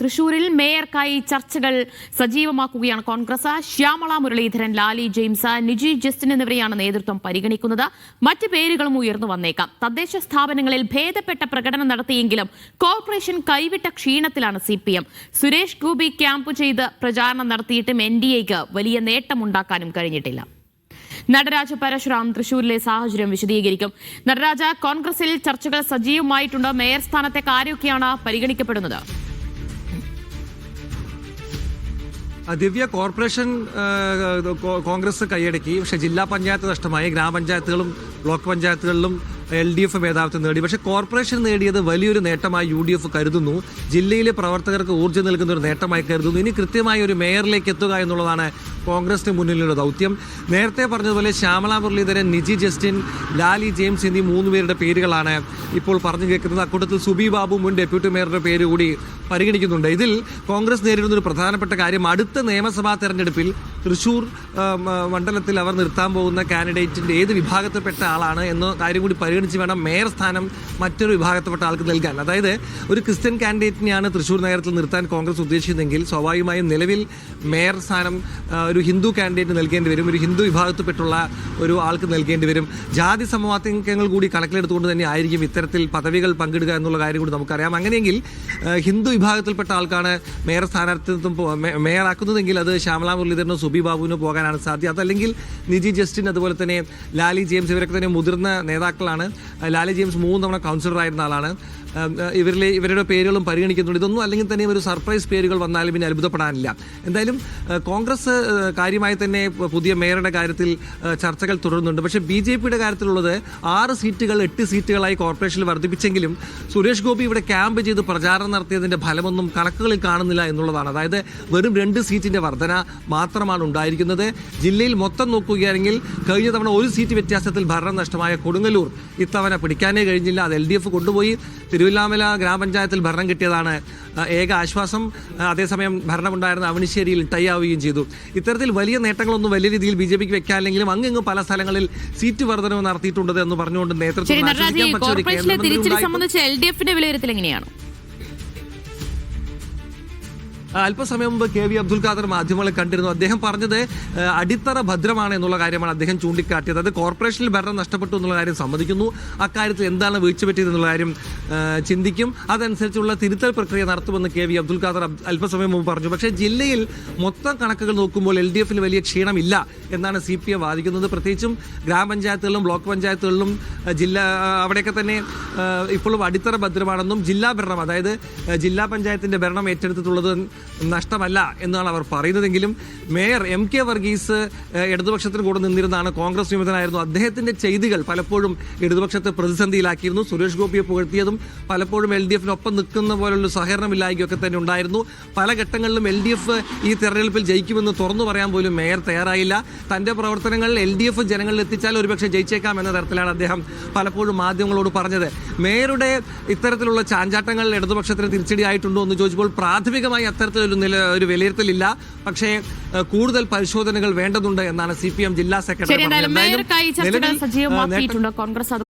തൃശൂരിൽ മേയർക്കായി ചർച്ചകൾ സജീവമാക്കുകയാണ് കോൺഗ്രസ്. ശ്യാമള മുരളീധരൻ ലാലി ജെയിംസ് നിജി ജസ്റ്റിൻ എന്നിവരെയാണ് നേതൃത്വം പരിഗണിക്കുന്നത്. മറ്റ് പേരുകളും ഉയർന്നു വന്നേക്കാം. തദ്ദേശ സ്ഥാപനങ്ങളിൽ ഭേദപ്പെട്ട പ്രകടനം നടത്തിയെങ്കിലും കോർപ്പറേഷൻ കൈവിട്ട ക്ഷീണത്തിലാണ് C P M. Suresh Gopi camp ചെയ്ത് പ്രചാരണം നടത്തിയിട്ടും എൻ ഡി എക്ക് വലിയ നേട്ടമുണ്ടാക്കാനും കഴിഞ്ഞിട്ടില്ല. നടരാജ പരശുറാം തൃശൂരിലെ സാഹചര്യം വിശദീകരിക്കും. നടരാജ കോൺഗ്രസിൽ ചർച്ചകൾ സജീവമായിട്ടുണ്ട്. മേയർ സ്ഥാനത്തേക്ക് ആരൊക്കെയാണ് പരിഗണിക്കപ്പെടുന്നത്. ദിവ്യ കോർപ്പറേഷൻ കോൺഗ്രസ് കൈയടക്കി. പക്ഷേ ജില്ലാ പഞ്ചായത്ത് നഷ്ടമായി. ഗ്രാമപഞ്ചായത്തുകളും ബ്ലോക്ക് പഞ്ചായത്തുകളിലും എൽ ഡി എഫ് മേധാവിത്വം നേടി. പക്ഷേ കോർപ്പറേഷൻ നേടിയത് വലിയൊരു നേട്ടമായി യു ഡി എഫ് കരുതുന്നു. ജില്ലയിലെ പ്രവർത്തകർക്ക് ഊർജം നൽകുന്ന ഒരു നേട്ടമായി കരുതുന്നു. ഇനി കൃത്യമായി ഒരു മേയറിലേക്ക് എത്തുക എന്നുള്ളതാണ് കോൺഗ്രസിന് മുന്നിലുള്ള ദൗത്യം. നേരത്തെ പറഞ്ഞതുപോലെ ശ്യാമള മുരളീധരൻ നിജി ജസ്റ്റിൻ ലാലി ജെയിംസ് എന്നീ മൂന്ന് പേരുടെ പേരുകളാണ് ഇപ്പോൾ പറഞ്ഞു കേൾക്കുന്നത്. അക്കൂട്ടത്തിൽ സുബി ബാബു മുൻ ഡെപ്യൂട്ടി മേയറുടെ പേര് കൂടി പരിഗണിക്കുന്നുണ്ട്. ഇതിൽ കോൺഗ്രസ് നേരിടുന്ന ഒരു പ്രധാനപ്പെട്ട കാര്യം അടുത്ത നിയമസഭാ തെരഞ്ഞെടുപ്പിൽ തൃശൂർ മണ്ഡലത്തിൽ അവർ നിർത്താൻ പോകുന്ന കാൻഡിഡേറ്റിന്റെ ഏത് വിഭാഗത്തിൽപ്പെട്ട ആളാണ് എന്ന കാര്യം കൂടി പരിഗണിച്ച് വേണം മേയർ സ്ഥാനം മറ്റൊരു വിഭാഗത്തിൽപ്പെട്ട ആൾക്ക് നൽകാൻ. അതായത് ഒരു ക്രിസ്ത്യൻ കാൻഡിഡേറ്റിനെയാണ് തൃശ്ശൂർ നഗരത്തിൽ നിർത്താൻ കോൺഗ്രസ് ഉദ്ദേശിക്കുന്നതെങ്കിൽ സ്വാഭാവികമായും നിലവിൽ മേയർ സ്ഥാനം ഒരു ഹിന്ദു കാൻഡിഡേറ്റ് നൽകേണ്ടി വരും ഒരു ഹിന്ദു വിഭാഗത്തിൽപ്പെട്ടുള്ള ഒരു ആൾക്ക് നൽകേണ്ടി വരും. ജാതി സമവാക്യങ്ങൾ കൂടി കണക്കിലെടുത്തുകൊണ്ട് തന്നെ ആയിരിക്കും ഇത്തരത്തിൽ പദവികൾ പങ്കിടുക എന്നുള്ള കാര്യം കൂടി നമുക്കറിയാം. അങ്ങനെയെങ്കിൽ ഹിന്ദു വിഭാഗത്തിൽപ്പെട്ട ആൾക്കാണ് മേയർ സ്ഥാനാർത്ഥിത്വം മേയറാക്കുന്നതെങ്കിൽ അത് ശ്യാമള മുരളീധരനോ സുബി ബാബുവിനോ പോകാനാണ് സാധ്യത. അതല്ലെങ്കിൽ നിജി ജസ്റ്റിൻ അതുപോലെ തന്നെ ലാലി ജെയിംസ് ഇവരൊക്കെ തന്നെ മുതിർന്ന നേതാക്കളാണ് ലാലി ജെയിംസ് മൂന്ന് തവണ കൗൺസിലർ ആയിരുന്ന ആളാണ്. ഇവരിലെ ഇവരുടെ പേരുകളും പരിഗണിക്കുന്നുണ്ട്. ഇതൊന്നും അല്ലെങ്കിൽ തന്നെ ഒരു സർപ്രൈസ് പേരുകൾ വന്നാലും പിന്നെ അത്ഭുതപ്പെടാനില്ല. എന്തായാലും കോൺഗ്രസ് കാര്യമായി തന്നെ പുതിയ മേയറുടെ കാര്യത്തിൽ ചർച്ചകൾ തുടരുന്നുണ്ട്. പക്ഷേ ബി ജെ പിയുടെ കാര്യത്തിലുള്ളത് ആറ് സീറ്റുകൾ എട്ട് സീറ്റുകളായി കോർപ്പറേഷനിൽ വർദ്ധിപ്പിച്ചെങ്കിലും സുരേഷ് ഗോപി ഇവിടെ ക്യാമ്പ് ചെയ്ത് പ്രചാരണം നടത്തിയതിന്റെ ഫലമൊന്നും കണക്കുകളിൽ കാണുന്നില്ല എന്നുള്ളതാണ്. അതായത് വെറും രണ്ട് സീറ്റിന്റെ വർധന മാത്രമാണ് ഉണ്ടായിരിക്കുന്നത്. ജില്ലയിൽ മൊത്തം നോക്കുകയാണെങ്കിൽ കഴിഞ്ഞ തവണ ഒരു സീറ്റ് വ്യത്യാസത്തിൽ ഭരണം നഷ്ടമായ കൊടുങ്ങല്ലൂർ ഇത്തവണ പിടിക്കാനേ കഴിഞ്ഞില്ല. അത് എൽ ഡി എഫ് കൊണ്ടുപോയി. തിരുവല്ലാമല ഗ്രാമപഞ്ചായത്തിൽ ഭരണം കിട്ടിയതാണ് ഏക ആശ്വാസം. അതേസമയം ഭരണമുണ്ടായിരുന്ന അവണിശ്ശേരിയിൽ ടൈയാവുകയും ചെയ്തു. ഇത്തരത്തിൽ വലിയ നേട്ടങ്ങളൊന്നും വലിയ രീതിയിൽ ബി ജെ പിക്ക് വെക്കാനില്ലെങ്കിലും അങ്ങിങ്ങ് പല സ്ഥലങ്ങളിൽ സീറ്റ് വർധനവ് നടത്തിയിട്ടുണ്ട് എന്ന് പറഞ്ഞുകൊണ്ട് നേതൃത്വം സംബന്ധിച്ച് എൽ ഡി എഫിന്റെ വിലയിരുത്തൽ എങ്ങനെയാണ്? അല്പസമയം മുമ്പ് കെ വി അബ്ദുൽ ഖാദർ മാധ്യമങ്ങളെ കണ്ടിരുന്നു. അദ്ദേഹം പറഞ്ഞത് അടിത്തറ ഭദ്രമാണ് എന്നുള്ള കാര്യമാണ് അദ്ദേഹം ചൂണ്ടിക്കാട്ടിയത്. അത് കോർപ്പറേഷനിൽ ഭരണം നഷ്ടപ്പെട്ടു എന്നുള്ള കാര്യം സമ്മതിക്കുന്നു. അക്കാര്യത്തിൽ എന്താണ് വീഴ്ച പറ്റിയത് എന്നുള്ള കാര്യം ചിന്തിക്കും. അതനുസരിച്ചുള്ള തിരുത്തൽ പ്രക്രിയ നടത്തുമെന്ന് കെ വി അബ്ദുൽ ഖാദർ അല്പസമയം മുമ്പ് പറഞ്ഞു. പക്ഷേ ജില്ലയിൽ മൊത്തം കണക്കുകൾ നോക്കുമ്പോൾ എൽ ഡി എഫിന് വലിയ ക്ഷീണമില്ല എന്നാണ് സി പി എം വാദിക്കുന്നത്. പ്രത്യേകിച്ചും ഗ്രാമപഞ്ചായത്തുകളിലും ബ്ലോക്ക് പഞ്ചായത്തുകളിലും ജില്ലാ അവിടെയൊക്കെ തന്നെ ഇപ്പോഴും അടിത്തറ ഭദ്രമാണെന്നും ജില്ലാ ഭരണം അതായത് ജില്ലാ പഞ്ചായത്തിന്റെ ഭരണം ഏറ്റെടുത്തിട്ടുള്ളത് നഷ്ടമല്ല എന്നാണ് അവർ പറയുന്നതെങ്കിലും മേയർ എം കെ വർഗീസ് ഇടതുപക്ഷത്തിന് കൂടെ നിന്നിരുന്നാണ് കോൺഗ്രസ് വിമതനായിരുന്നു. അദ്ദേഹത്തിന്റെ ചെയ്തികൾ പലപ്പോഴും ഇടതുപക്ഷത്തെ പ്രതിസന്ധിയിലാക്കിയിരുന്നു. സുരേഷ് ഗോപിയെ പുകഴ്ത്തിയതും പലപ്പോഴും എൽ ഡി എഫിനൊപ്പം നിൽക്കുന്ന പോലുള്ള സഹകരണമില്ലായ്കയൊക്കെ തന്നെ ഉണ്ടായിരുന്നു. പല ഘട്ടങ്ങളിലും എൽ ഡി എഫ് ഈ തെരഞ്ഞെടുപ്പിൽ ജയിക്കുമെന്ന് തുറന്നു പറയാൻ പോലും മേയർ തയ്യാറായില്ല. തന്റെ പ്രവർത്തനങ്ങൾ എൽ ഡി എഫ് ജനങ്ങളിൽ എത്തിച്ചാൽ ഒരുപക്ഷെ ജയിച്ചേക്കാം എന്ന തരത്തിലാണ് അദ്ദേഹം പലപ്പോഴും മാധ്യമങ്ങളോട് പറഞ്ഞത്. മേയറുടെ ഇത്തരത്തിലുള്ള ചാഞ്ചാട്ടങ്ങൾ ഇടതുപക്ഷത്തിന് തിരിച്ചടിയായിട്ടുണ്ടോ എന്ന് ചോദിച്ചപ്പോൾ പ്രാഥമികമായി നില ഒരു വിലയിരുത്തലില്ല. പക്ഷേ കൂടുതൽ പരിശോധനകൾ വേണ്ടതുണ്ട് എന്നാണ് സി പി എം ജില്ലാ സെക്രട്ടറി കോൺഗ്രസ്